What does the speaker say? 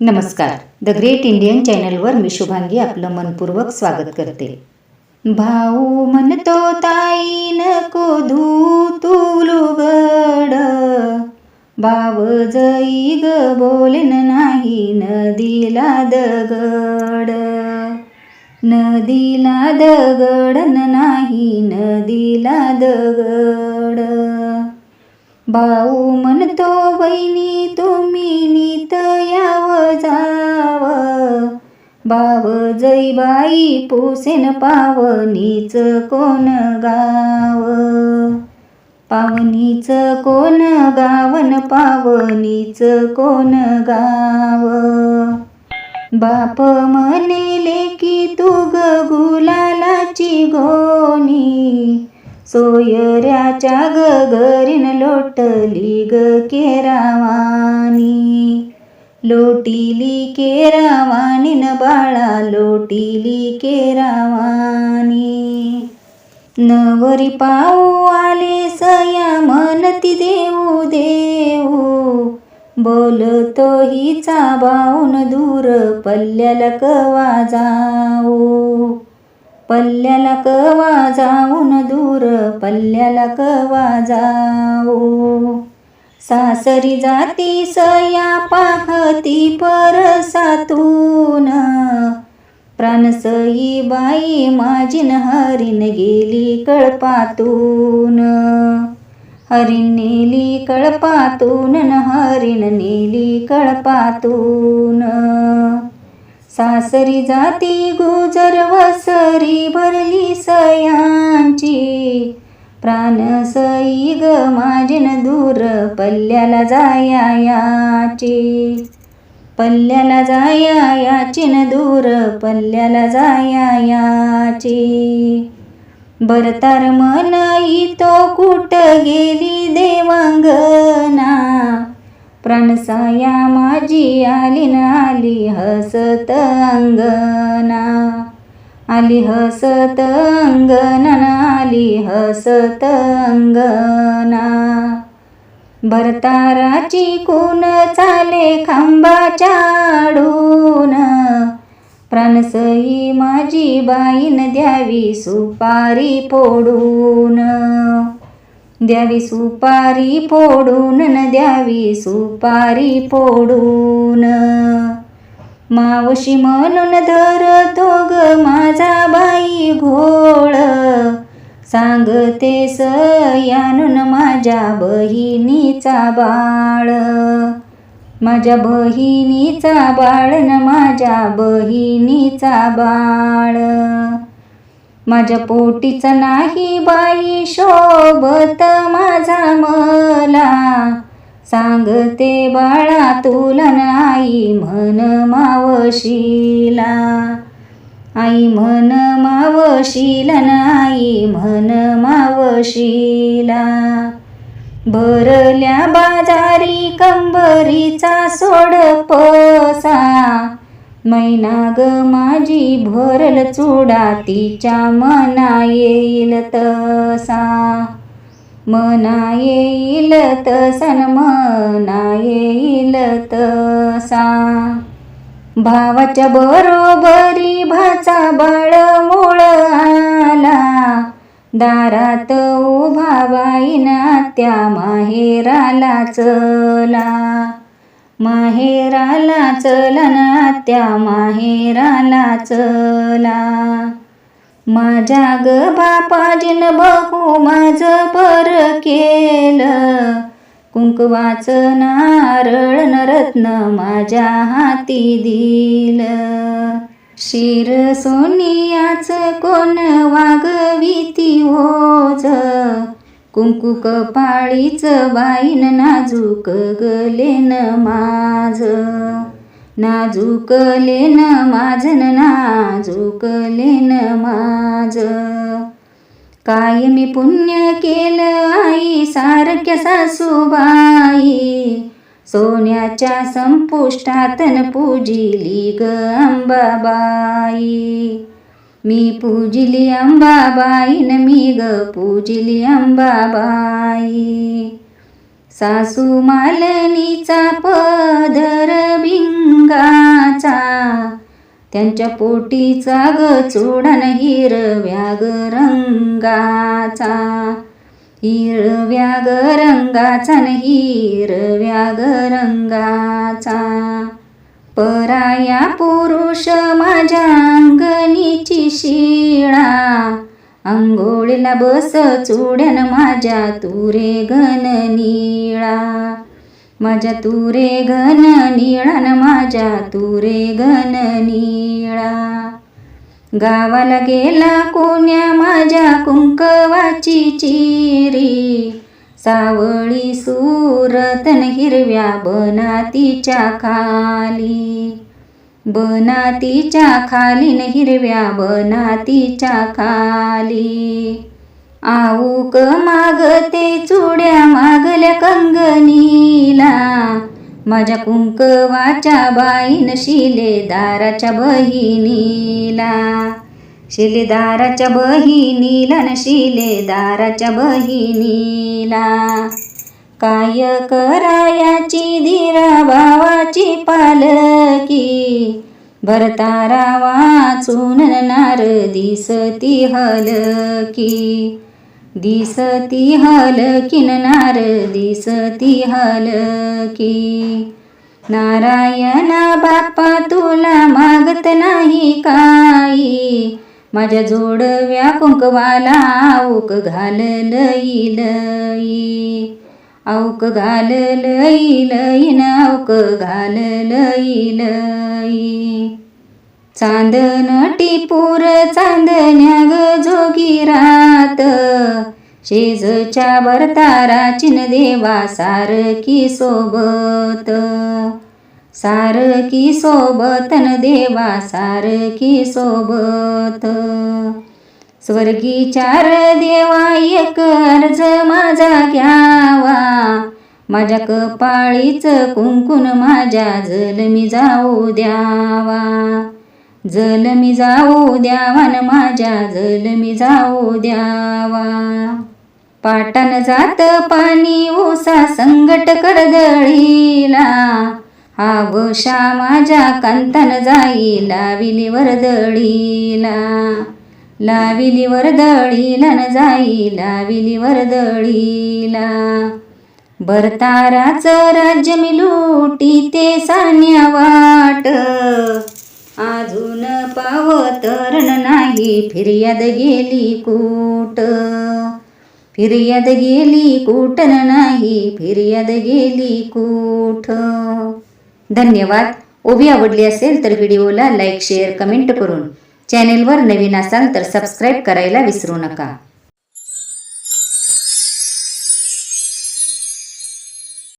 नमस्कार. The great Indian चॅनलवर मी शुभांगी आपलं मनपूर्वक स्वागत करते. भाऊ म्हणतो ताई नको धू तुलुगड बाव जई ग बोलन नाही नदीला दगड. नदीला दगडन नाही नदीला दगड. भाऊ म्हणतो बहिणी बाव जैबाई पोसेन पावनीच कोण गाव? पावनीच कोण गावन पावनीच कोण गाव? बाप म्हणेले की तू ग गुलालाची गोनी सोयऱ्याच्या गगरीन लोटली ग केरावान. लोटिली न बाळा लोटिली केरावानी नवरी पाऊ आले सया म्हणती देऊ देऊ. बोलतो हिचा बाऊन दूर पल्ल्याला कवा जाऊ? पल्ल्याला कवा जाऊन दूर पल्ल्याला कवा जाऊ? सासरी जाती सया पाहती परसातून प्राणसई बाई माझीन हरीन गेली कळपातून. हरिण नेली कळपातून न हरिण नेली कळपातून. सासरी जाती गुजर वसरी भरली सयांची. प्राणसई ग माझीन दूर पल्ल्याला जायाची पल्ल्याला जाया न दूर पल्ल्याला जाया याची बरतार मनई तो कुट गेली देवांगना? प्राणसाया माझी आली ना आली हसत अंगना. आली हसत अंगना आली हसत अंगना. भरताराची कून चाले खांबाच्या आडून. प्राणसई माझी बाईन द्यावी सुपारी फोडून. द्यावी सुपारी फोडून न द्यावी सुपारी फोडून. मावशी म्हणून धरतो ग माझा बाई घोळ. सांगते सयानून माझ्या बहिणीचा बाळ. माझ्या बहिणीचा बाळ न माझ्या बहिणीचा बाळ. माझ्या पोटीचा नाही बाई शोभत माझा मला. सांगते बाळा तुला नाही म्हण मावशीला. आई म्हण मावशीला नाही म्हण मावशीला. भरल्या बाजारी कंबरीचा सोड पसा. मैना ग माझी भरल चुडा तिच्या मना येईल तसा. मना येईल तसन मना येईल तसा. भावाच्या बरोबरी भाचा बाळ मूळ आला. दारात उभा बाईना त्या माहेराला चला. माहेराला चला ना त्या माहेराला चला. माझ्या ग बापाजीन बहू माझं पर केलं. कुंकवाचं नारळ नरत्न माझ्या हाती दिलं. शिर सोनियाचं कोण वागविती ओझ. कुंकू कपाळीच बाईन नाजूक गलेन माझ नाजूक लेन माझन नाजूक लेन माझ काय मी पुण्य केलं आई? सारख्या सासूबाई. सोन्याच्या संपुष्टातन पूजिली ग अंबाबाई. मी पूजिली न मी ग पूजिली अंबाबाई. सासू मालनीचा पदर भिंगाचा त्यांच्या पोटीचा ग चोडण हिरव्या ग रंगाचा. हिरव्या ग रंगाचा न हिरव्या ग रंगाचा. पराया पुरुष माझ्या अंगणीची शिळा. अंघोळीला बस चुड्यान माझ्या तुरे घन निळा. माझ्या तुरे घन निळा न माझ्या तुरे घन निळा. गावाला गेला कोण्या माझ्या कुंकवाची चिरी. सावळी सुरतन हिरव्या बनातीच्या खाली. बनातीच्या खाली न हिरव्या बनातीच्या खाली. आऊक मागते चुड्या मागल्या कंगनीला माझ्या कुंकवाच्या बाईन शिलेदाराच्या बहिणीला. शिलेदाराच्या बहिणीला न शिलेदाराच्या बहिणीला. काय करायाची धीरा भावाची पालकी भरतारा वाचून नार दिसती हलकी. दिसती हलकीन नार दिसती हलकी. नारायणा बाप्पा तुला मागत नाही काही. माझ्या जोडव्या कुंकवाला औक घाल लई. लई आऊक घाल लई लई औक घाल लई लई. चांदन टिपूर चांदण्या ग जोगी रात. शेजच्या भरतारा चिन देवा सारखी सोबत. सारखी सोबत न देवा सारखी सोबत. स्वर्गी चार देवा एक अर्ज माझा घ्यावा. माझ्या कपाळीच कुंकुन माझ्या जलमी जाऊ द्यावा. जल मी जाऊ द्यावान माझ्या माझ्या जलमी जाऊ द्यावा. पाटान जात पाणी ओसा संगट करदळीला. हा वशा माझ्या कांतान जाई लाविली वरदळीला. लाविली वरदळीला न जाई लाविली वरदळीला. भरताराचं राज्य मी लुटी ते सान्या वाट. अजून पावतरण नाही फिर्याद गेली कूट. फिर्याद गेली कुठन नाही फिर्याद गेली कुठ. धन्यवाद. ओबी आवडली असेल तर व्हिडिओला लाईक शेअर कमेंट करून चॅनेलवर नवीन असाल तर सबस्क्राईब करायला विसरू नका.